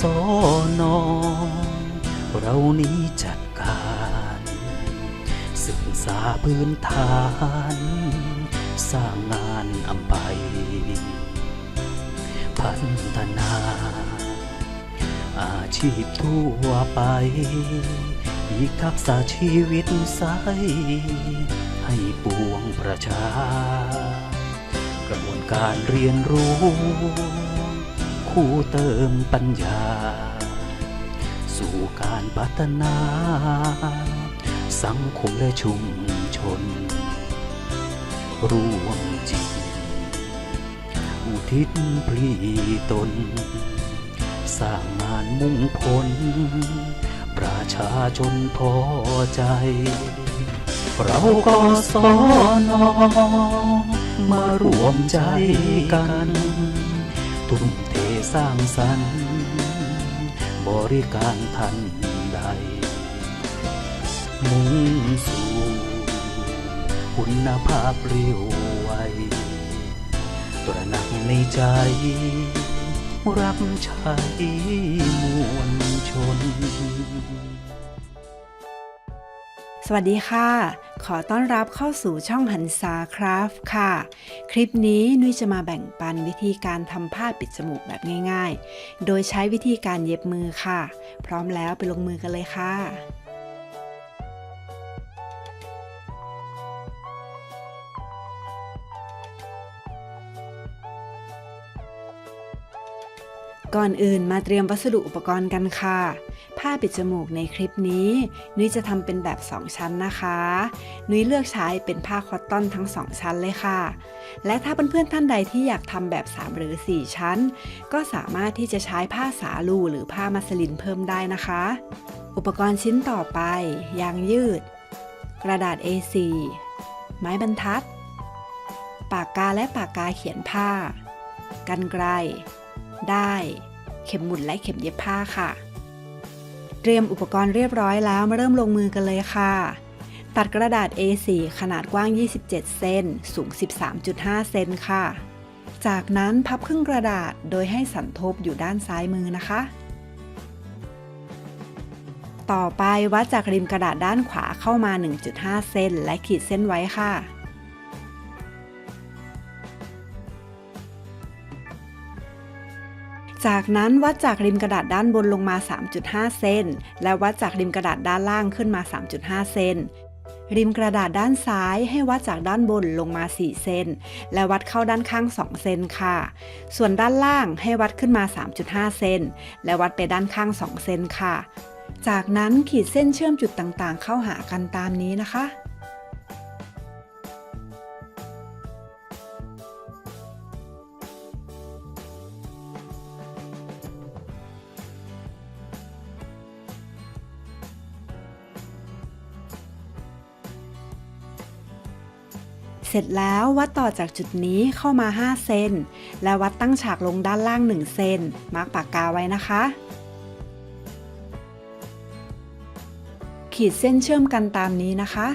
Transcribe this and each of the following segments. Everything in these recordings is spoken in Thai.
สอนอเรานี้จัดการศึกษาพื้นฐาน สร้างงานอำไปพัฒนา อาชีพทั่วไปอีกทักษะชีวิตใสให้ปวงประชา กระบวนการเรียนรู้ คู่เติมปัญญา สู่การพัฒนา สังคมและชุมชน ร่วมจิต อุทิศพลีตน สร้างงานมุ่งผล ประชาชนพอใจ เราก็สอนอมารวมใจกันทุ่มเท สร้างสรรค์ บริการทันใด มุ่งสู่คุณภาพเรียวไวตระหนักในใจ รับใช้มวลชน สวัสดีค่ะ ขอต้อนรับเข้าสู่ช่องหันษาคราฟค่ะ คลิปนี้นุ้ยจะมาแบ่งปันวิธีการทำผ้าปิดจมูกแบบง่าย ๆ โดยใช้วิธีการเย็บมือค่ะ พร้อมแล้วไปลงมือกันเลยค่ะก่อนอื่นมาเตรียมวัสดุอุปกรณ์กันค่ะ ผ้าปิดจมูกในคลิปนี้ นุ้ยจะทำเป็นแบบ 2 ชั้นนะคะ นุ้ยเลือกใช้เป็นผ้าคอตตอนทั้ง 2 ชั้นเลยค่ะ และถ้าเพื่อนๆท่านใดที่อยากทำแบบ 3 หรือ 4 ชั้น ก็สามารถที่จะใช้ผ้าสาลูหรือผ้ามัสลินเพิ่มได้นะคะ อุปกรณ์ชิ้นต่อไป ยางยืด กระดาษ A4 ไม้บรรทัด ปากกาและปากกาเขียนผ้า กันไกรได้ เข็มหมุดและเข็มเย็บผ้าค่ะ เตรียมอุปกรณ์เรียบร้อยแล้วมาเริ่มลงมือกันเลยค่ะ ตัดกระดาษ A4 ขนาดกว้าง 27 เซน สูง 13.5 เซนค่ะ จากนั้นพับครึ่งกระดาษโดยให้สันทบอยู่ด้านซ้ายมือนะคะ ต่อไปวัดจากริมกระดาษด้านขวาเข้ามา 1.5 เซนและขีดเส้นไว้ค่ะ จากนั้นวัดจากริมกระดาษด้านบนลงมา 3.5 เซน และวัดจากริมกระดาษด้านล่างขึ้นมา 3.5 เซน ริมกระดาษด้านซ้ายให้วัดจากด้านบนลงมา 4 เซน และวัดเข้าด้านข้าง 2 เซนค่ะ ส่วนด้านล่างให้วัดขึ้นมา 3.5 เซน และวัดไปด้านข้าง 2 เซนค่ะ จากนั้นขีดเส้นเชื่อมจุดต่างๆ เข้าหากันตามนี้นะคะ เสร็จแล้ววัดต่อจากจุดนี้เข้ามา 5 เซน และวัดตั้งฉากลงด้านล่าง 1 เซน มาร์กปากกาไว้นะคะ ขีดเส้นเชื่อมกันตามนี้นะคะ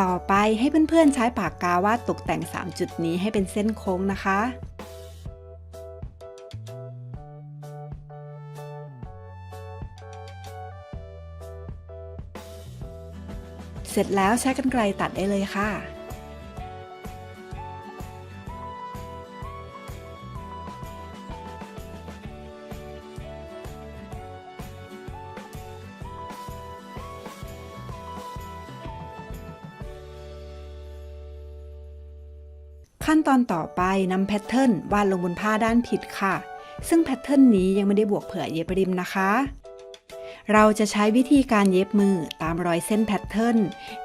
ต่อไปให้เพื่อนๆใช้ปากกาวาดตกแต่ง 3 จุดนี้ให้เป็นเส้นโค้งนะคะ เสร็จแล้วใช้กรรไกรตัดได้เลยค่ะ ขั้นตอนต่อไปนำแพทเทิร์นวาดลงบนผ้าด้านผิดค่ะ ซึ่งแพทเทิร์นนี้ยังไม่ได้บวกเผื่อเย็บริมนะคะ เราจะใช้วิธีการเย็บมือตามรอยเส้นแพทเทิร์น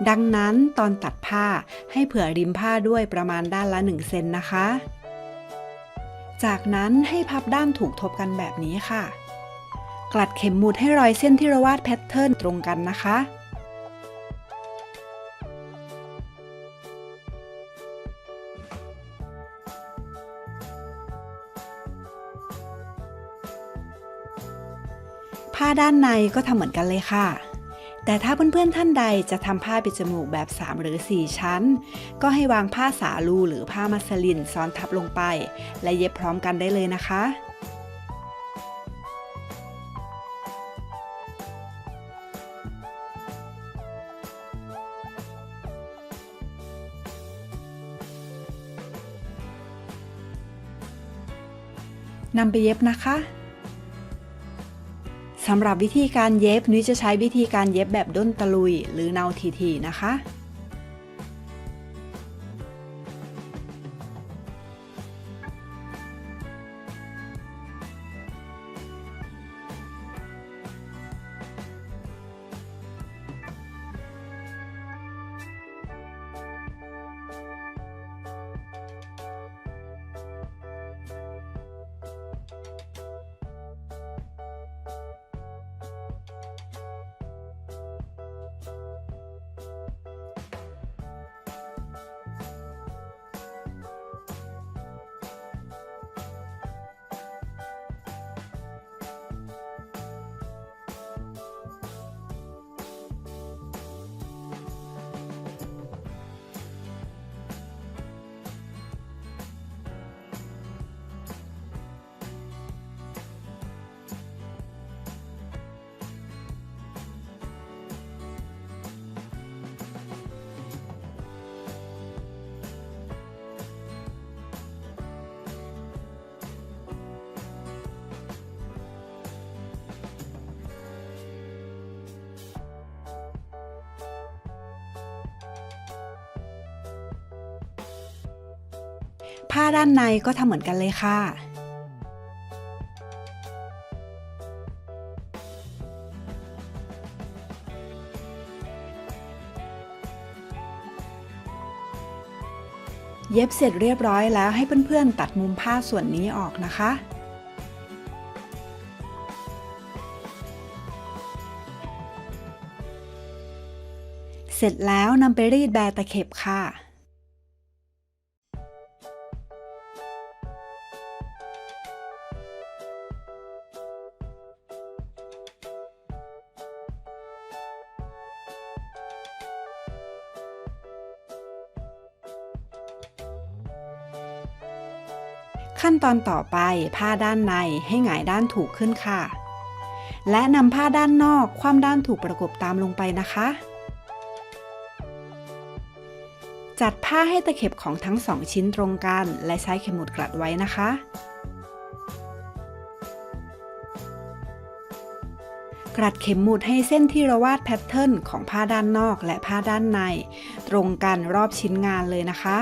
ดังนั้นตอนตัดผ้าให้เผื่อริมผ้าด้วยประมาณด้านละ 1 เซนนะคะ จากนั้นให้พับด้านถูกทบกันแบบนี้ค่ะ กลัดเข็มหมุดให้รอยเส้นที่เราวาดแพทเทิร์นตรงกันนะคะ ด้านในก็ทำเหมือนกันเลยค่ะ แต่ถ้าเพื่อนๆท่านใดจะทำผ้าปิดจมูกแบบ 3 หรือ 4 ชั้น ก็ให้วางผ้าสาลูหรือผ้ามัสลินซ้อนทับลงไป และเย็บพร้อมกันได้เลยนะคะนำไปเย็บนะคะ สำหรับวิธีการเย็บนุ้ยจะใช้วิธีการเย็บแบบด้นตะลุย หรือเนาทีๆนะคะ ผ้าด้านในก็ทำเหมือนกันเลยค่ะเย็บเสร็จเรียบร้อยแล้วให้เพื่อนๆ ตัดมุมผ้าส่วนนี้ออกนะคะ เสร็จแล้วนำไปรีดแบตะเข็บค่ะ ขั้นตอนต่อไปผ้าด้านในให้หงายด้านถูกขึ้นค่ะ และนำผ้าด้านนอกคว่ำด้านถูกประกบตามลงไปนะคะ จัดผ้าให้ตะเข็บของทั้งสองชิ้นตรงกัน และใช้เข็มหมุดกลัดไว้นะคะ กลัดเข็มหมุดให้เส้นที่เราวาดแพทเทิร์นของผ้าด้านนอกและผ้าด้านใน ตรงกันรอบชิ้นงานเลยนะคะ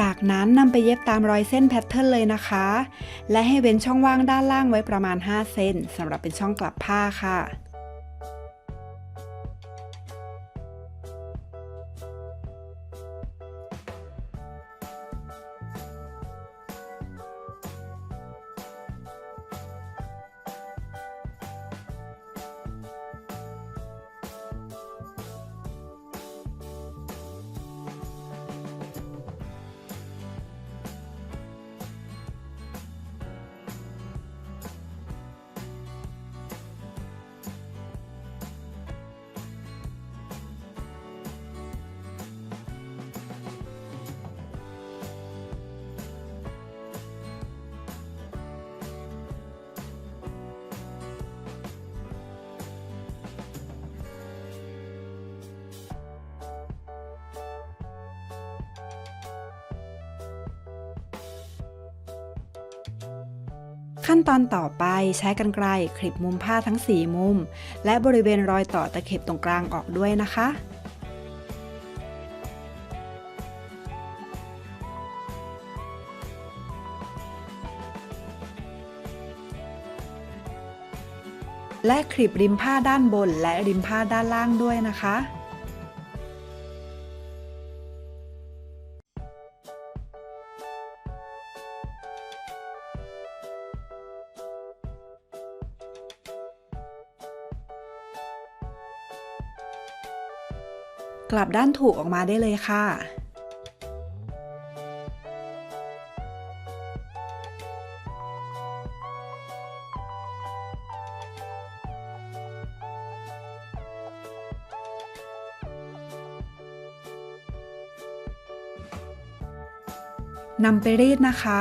จากนั้นนำไปเย็บตามรอยเส้นแพทเทิร์นเลยนะคะ และให้เว้นช่องว่างด้านล่างไว้ประมาณ 5 เซนสำหรับเป็นช่องกลับผ้าค่ะ ขั้นตอนต่อไปใช้กันไกลคลิปมุมผ้าทั้ง 4 มุม และบริเวณรอยต่อตะเข็บตรงกลางออกด้วยนะคะและคลิปริมผ้าด้านบนและริมผ้าด้านล่างด้วยนะคะ กลับด้านถูกออกมาได้เลยค่ะ นำไปรีดนะคะ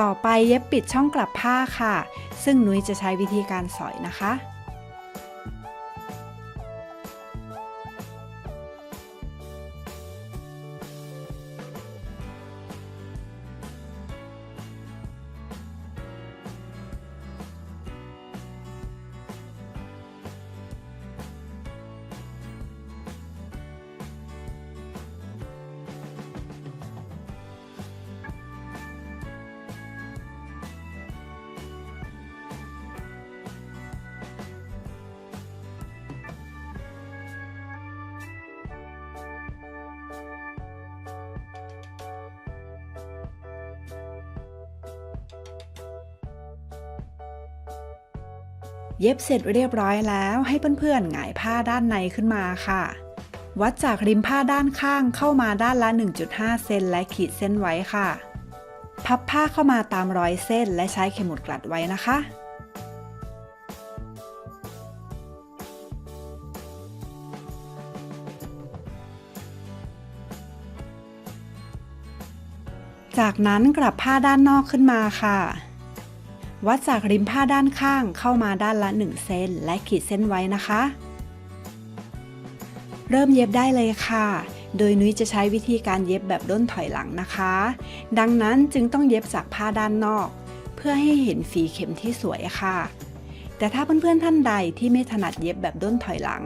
ต่อไปเย็บปิดช่องกลับผ้าค่ะ ซึ่งนุ้ยจะใช้วิธีการสอยนะคะ เย็บเสร็จเรียบร้อยแล้วให้เพื่อนๆหงายผ้าด้านในขึ้นมาค่ะ วัดจากริมผ้าด้านข้างเข้ามาด้านละ 1.5 เซนและขีดเส้นไว้ค่ะ พับผ้าเข้ามาตามรอยเส้นและใช้เข็มหมุดกลัดไว้นะคะจากนั้นกลับผ้าด้านนอกขึ้นมาค่ะ วัดจากริมผ้าด้านข้างเข้ามาด้านละ 1 เซนและขีดเส้นไว้นะคะ เริ่มเย็บได้เลยค่ะ โดยนุ้ยจะใช้วิธีการเย็บแบบด้นถอยหลังนะคะ ดังนั้นจึงต้องเย็บจากผ้าด้านนอก เพื่อให้เห็นฝีเข็มที่สวยค่ะ แต่ถ้าเพื่อนๆท่านใดที่ไม่ถนัดเย็บแบบด้นถอยหลัง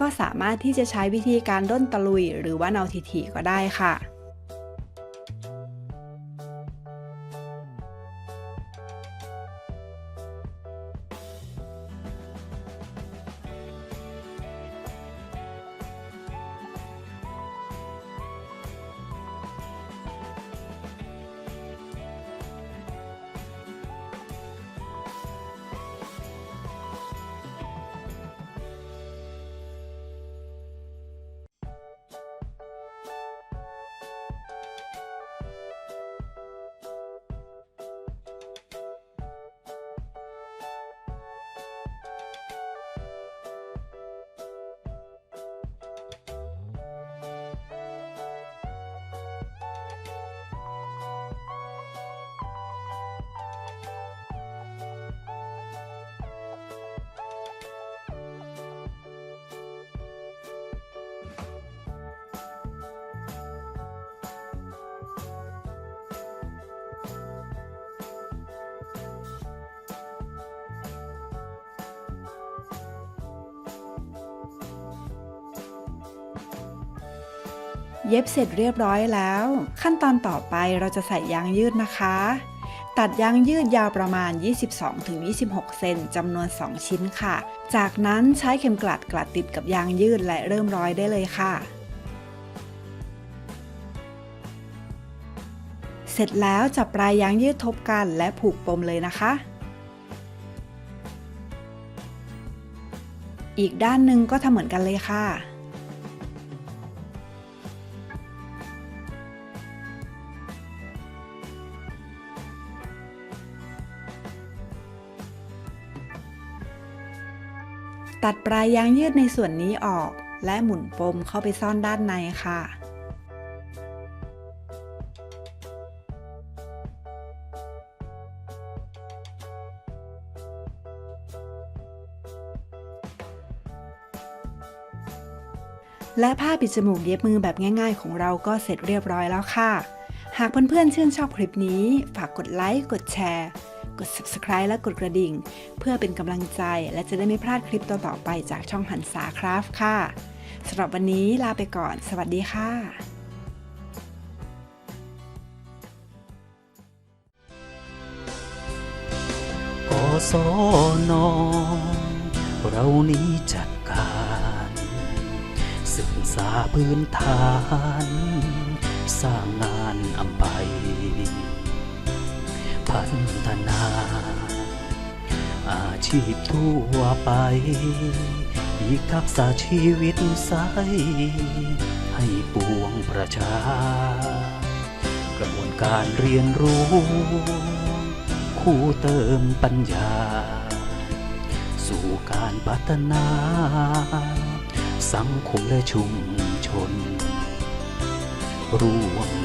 ก็สามารถที่จะใช้วิธีการด้นตะลุย หรือว่าเนาทีๆก็ได้ค่ะ เย็บเสร็จเรียบร้อยแล้ว ขั้นตอนต่อไปเราจะใส่ยางยืดนะคะ ตัดยางยืดยาวประมาณ 22-26 เซนจำนวน 2 ชิ้นค่ะ จากนั้นใช้เข็มกลัดกลัดติดกับยางยืดและเริ่มร้อยได้เลยค่ะ เสร็จแล้วจับปลายยางยืดทบกันและผูกปมเลยนะคะ อีกด้านหนึ่งก็ทำเหมือนกันเลยค่ะ ตัดปลายยางยืดในส่วนนี้ออก และหมุนปมเข้าไปซ่อนด้านในค่ะ และผ้าปิดจมูกเย็บมือแบบง่าย ๆ ของเราก็เสร็จเรียบร้อยแล้วค่ะ หากเพื่อนๆชื่นชอบคลิปนี้ ฝากกดไลค์ กดแชร์ กด subscribe และกดกระดิ่ง เพื่อเป็นกำลังใจและจะได้ไม่พลาดคลิปต่อๆไปจากช่องหันษาคราฟค่ะสำหรับวันนี้ลาไปก่อน สวัสดีค่ะกศนเรานี้จัดการ ศึกษาพื้นฐาน สร้างงานอำไป พัฒนา อาชีพทั่วไป อีกทักษะชีวิตใสให้ปวงประชา กระบวนการเรียนรู้ คู่เติมปัญญา สู่การพัฒนา สังคมและชุมชน ร่วม